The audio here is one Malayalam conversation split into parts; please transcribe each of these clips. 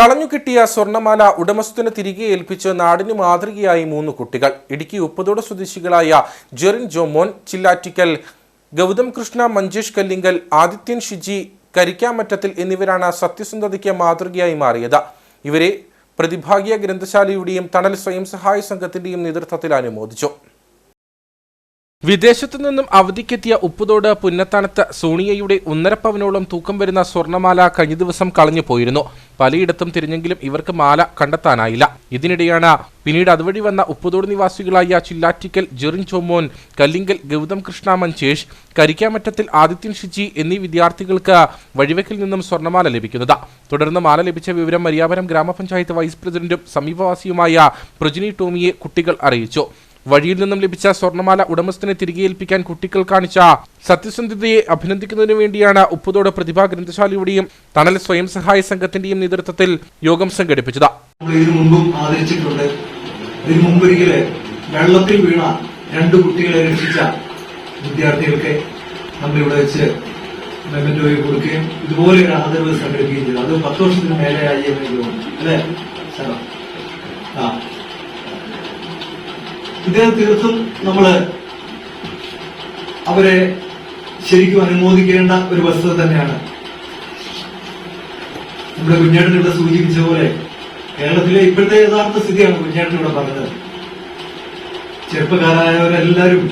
കളഞ്ഞുകിട്ടിയ സ്വർണമാല ഉടമസ്ഥന് തിരികെ ഏൽപ്പിച്ച് നാടിന് മാതൃകയായി മൂന്ന് കുട്ടികൾ. ഇടുക്കി ഉപ്പതോട് സ്വദേശികളായ ജെറിൻ ജോമോൻ ചില്ലാറ്റിക്കൽ ഗൗതം കൃഷ്ണ മഞ്ജേഷ് കല്ലിങ്കൽ ആദിത്യൻ ഷിജി കരിക്കാമറ്റത്തിൽ എന്നിവരാണ് സത്യസന്ധതയ്ക്ക് മാതൃകയായി മാറിയത്. ഇവരെ പ്രതിഭാഗീയ ഗ്രന്ഥശാലയുടെയും തണൽ സ്വയം സഹായ സംഘത്തിന്റെയും നേതൃത്വത്തിൽ അനുമോദിച്ചു. വിദേശത്തു നിന്നും അവധിക്കെത്തിയ ഉപ്പുതോട് പുന്നത്താനത്ത് സോണിയയുടെ ഒന്നരപ്പവനോളം തൂക്കം വരുന്ന സ്വർണമാല കഴിഞ്ഞ ദിവസം കളഞ്ഞു പോയിരുന്നു. പലയിടത്തും തിരിഞ്ഞെങ്കിലും ഇവർക്ക് മാല കണ്ടെത്താനായില്ല. ഇതിനിടെയാണ് പിന്നീട് അതുവഴി വന്ന ഉപ്പുതോട് നിവാസികളായ ചില്ലാറ്റിക്കൽ ജെറിൻ ചോമോൻ കല്ലിങ്കൽ ഗൗതം കൃഷ്ണ മഞ്ചേഷ് കരിക്കാമറ്റത്തിൽ ആദിത്യൻ ഷിജി എന്നീ വിദ്യാർത്ഥികൾക്ക് വഴിവെക്കിൽ നിന്നും സ്വർണമാല ലഭിക്കുന്നത്. തുടർന്ന് മാല ലഭിച്ച വിവരം മരിയാപുരം ഗ്രാമപഞ്ചായത്ത് വൈസ് പ്രസിഡന്റും സമീപവാസിയുമായ പ്രജിനി ടോമിയെ കുട്ടികൾ അറിയിച്ചു. വഴിയിൽ നിന്നും ലഭിച്ച സ്വർണമാല ഉടമസ്ഥനെ തിരികെ ഏൽപ്പിക്കാൻ കുട്ടികൾ കാണിച്ച സത്യസന്ധതയെ അഭിനന്ദിക്കുന്നതിനു വേണ്ടിയാണ് ഉപ്പുതോട് പ്രതിഭാ ഗ്രന്ഥശാലയുടെയും തണൽ സ്വയം സഹായ സംഘത്തിന്റെയും നേതൃത്വത്തിൽ യോഗം സംഘടിപ്പിച്ചത്. ഇതിനു മുമ്പും ആദരിച്ചിട്ടുണ്ട്. ഇതിനു മുമ്പൊരിക്കൽ വെള്ളത്തിൽ വീണ രണ്ട് കുട്ടികളെ രക്ഷിച്ച വിദ്യാർത്ഥികൾക്ക് നമ്മൾ ഇവിടെ വെച്ച് മെമ്മന്റോയെ കൊടുക്കുകയും ഇതുപോലെ ഒരു ആദരവ് സംഘടിപ്പിക്കുകയും ചെയ്തു. അത് പത്ത് വർഷത്തിന് മേലെയായി എന്ന് അല്ലേ സാറോ? ആ. ഇത് തീർത്തും നമ്മൾ അവരെ ശരിക്കും അനുമോദിക്കേണ്ട ഒരു വസ്തുത തന്നെയാണ്. നമ്മുടെ കുഞ്ഞേട്ടൻ ഇവിടെ സൂചിപ്പിച്ച പോലെ കേരളത്തിലെ ഇപ്പോഴത്തെ യഥാർത്ഥ സ്ഥിതിയാണ് കുഞ്ഞേട്ടൻ ഇവിടെ പറഞ്ഞത്. ചെറുപ്പക്കാരായവരെല്ലാവരും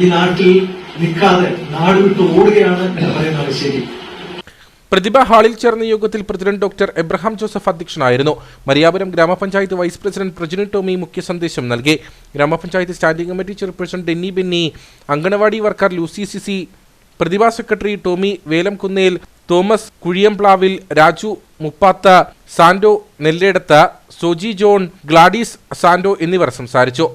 ഈ നാട്ടിൽ നിൽക്കാതെ നാട് വിട്ട് ഓടുകയാണ് എന്ന് പറയുന്നത് ശരി. പ്രതിഭ ഹാളിൽ ചേർന്ന യോഗത്തിൽ പ്രസിഡന്റ് ഡോക്ടർ എബ്രഹാം ജോസഫ് അധ്യക്ഷനായിരുന്നു. മരിയാപുരം ഗ്രാമപഞ്ചായത്ത് വൈസ് പ്രസിഡന്റ് പ്രജിനി ടോമി മുഖ്യ സന്ദേശം നൽകി. ഗ്രാമപഞ്ചായത്ത് standing committee chairperson Denny Benny anganwadi worker Lucy Sisi Prathibha secretary Tomy Velamkunnel Thomas Kuzhiyamplavil Raju Muppatha Sando Nelledath Soji John Gladys Sando എന്നിവർ സംസാരിച്ചു.